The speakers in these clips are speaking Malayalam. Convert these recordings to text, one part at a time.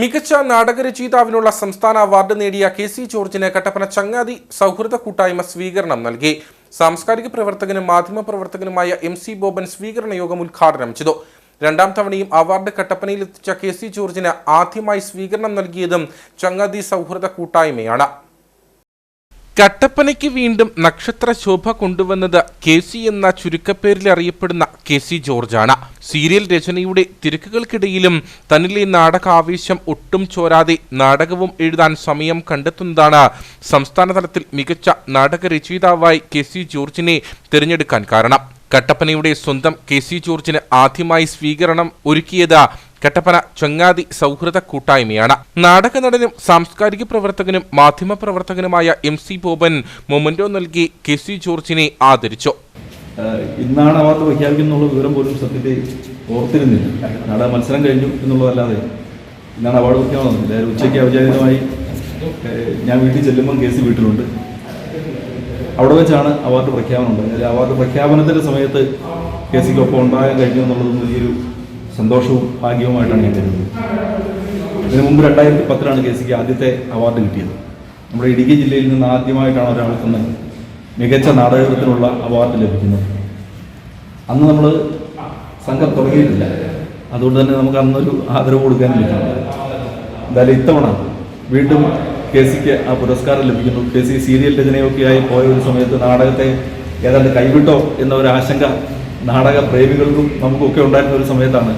മികച്ച നാടകരചയിതാവിനുള്ള സംസ്ഥാന അവാർഡ് നേടിയ കെ സി ജോർജിന് കട്ടപ്പന ചങ്ങാതി സൗഹൃദ കൂട്ടായ്മ സ്വീകരണം നൽകി. സാംസ്കാരിക പ്രവർത്തകനും മാധ്യമ പ്രവർത്തകനുമായ എം സി ബോബൻ സ്വീകരണ യോഗം ഉദ്ഘാടനം ചെയ്തു. രണ്ടാം തവണയും അവാർഡ് കട്ടപ്പനയിൽ എത്തിച്ച കെ സി ജോർജിന് ആദ്യമായി സ്വീകരണം നൽകിയതും ചങ്ങാതി സൗഹൃദ കൂട്ടായ്മയാണ്. കട്ടപ്പനയ്ക്ക് വീണ്ടും നക്ഷത്ര ശോഭ കൊണ്ടുവന്നത് കെ സി എന്ന ചുരുക്കപ്പേരിൽ അറിയപ്പെടുന്ന കെ സി ജോർജാണ്. സീരിയൽ രചനയുടെ തിരക്കുകൾക്കിടയിലും തന്നിലെ നാടകാവേശം ഒട്ടും ചോരാതെ നാടകവും എഴുതാൻ സമയം കണ്ടെത്തുന്നതാണ് സംസ്ഥാന തലത്തിൽ മികച്ച നാടകരചയിതാവായി കെ സി ജോർജിനെ തിരഞ്ഞെടുക്കാൻ കാരണം. കട്ടപ്പനയുടെ സ്വന്തം കെ സി ജോർജിന് ആദ്യമായി സ്വീകരണം ഒരുക്കിയത് കട്ടപ്പന ചങ്ങാതി സൗഹൃദ കൂട്ടായ്മയാണ്. നാടക നടനും സാംസ്കാരിക പ്രവർത്തകനും മാധ്യമ പ്രവർത്തകനുമായ എം സി ബോബൻ മൊമന്റോ നൽകി കെ സി ജോർജിനെ ആദരിച്ചു. ഇന്നാണ് അവാർഡ് പ്രഖ്യാപിക്കുന്നുള്ള വിവരം പോലും സത്യത്തിൽ ഓർത്തിരുന്നില്ല. നാടക മത്സരം കഴിഞ്ഞു എന്നുള്ളതല്ലാതെ ഇന്നാണ് അവാർഡ് പ്രഖ്യാപനം. ഉച്ചയ്ക്ക് ഔചാരികമായി ഞാൻ വീട്ടിൽ ചെല്ലുമ്പോൾ കേസ് വീട്ടിലുണ്ട്. അവിടെ വെച്ചാണ് അവാർഡ് പ്രഖ്യാപനം ഉണ്ടായത്. അവാർഡ് പ്രഖ്യാപനത്തിന്റെ സമയത്ത് കെ സിക്ക് ഒപ്പം ഉണ്ടാകാൻ കഴിഞ്ഞു എന്നുള്ളതും വലിയൊരു സന്തോഷവും ഭാഗ്യവുമായിട്ടാണ് ഞാൻ കരുതുന്നത്. ഇതിനു മുമ്പ് രണ്ടായിരത്തി പത്തിലാണ് കെ സിക്ക് ആദ്യത്തെ അവാർഡ് കിട്ടിയത്. നമ്മുടെ ഇടുക്കി ജില്ലയിൽ നിന്ന് ആദ്യമായിട്ടാണ് ഒരാൾക്ക് തന്നെ മികച്ച നാടകത്തിനുള്ള അവാർഡ് ലഭിക്കുന്നത്. അന്ന് നമ്മൾ സംഘം തുടങ്ങിയിട്ടില്ല. അതുകൊണ്ട് തന്നെ നമുക്ക് അന്നൊരു ആദരവ് കൊടുക്കാൻ പറ്റില്ല. എന്തായാലും ഇത്തവണ വീണ്ടും കെ സിക്ക് ആ പുരസ്കാരം ലഭിക്കുന്നു. കെ സി സീരിയൽ രചനയൊക്കെയായി പോയ ഒരു സമയത്ത് നാടകത്തെ ഏതാണ്ട് കൈവിട്ടോ എന്ന ഒരു ആശങ്ക നാടക പ്രേമികൾക്കും നമുക്കൊക്കെ ഉണ്ടായിരുന്ന ഒരു സമയത്താണ്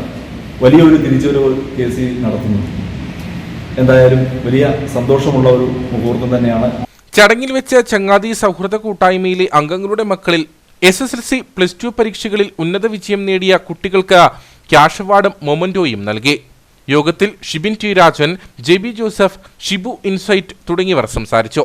വലിയൊരു തിരിച്ചുവരവ് കെ സി നടത്തുന്നത്. എന്തായാലും വലിയ സന്തോഷമുള്ള ഒരു മുഹൂർത്തം തന്നെയാണ്. ചടങ്ങിൽ വെച്ച് ചങ്ങാതി സൗഹൃദ കൂട്ടായ്മയിലെ അംഗങ്ങളുടെ മക്കളിൽ S S L C plus two പരീക്ഷകളിൽ ഉന്നത വിജയം നേടിയ കുട്ടികൾക്ക് ക്യാഷ് അവാർഡും മൊമന്റോയും നൽകി. യോഗത്തിൽ Shibin T Rajan J B Joseph Shibu Insight തുടങ്ങിയവർ സംസാരിച്ചു.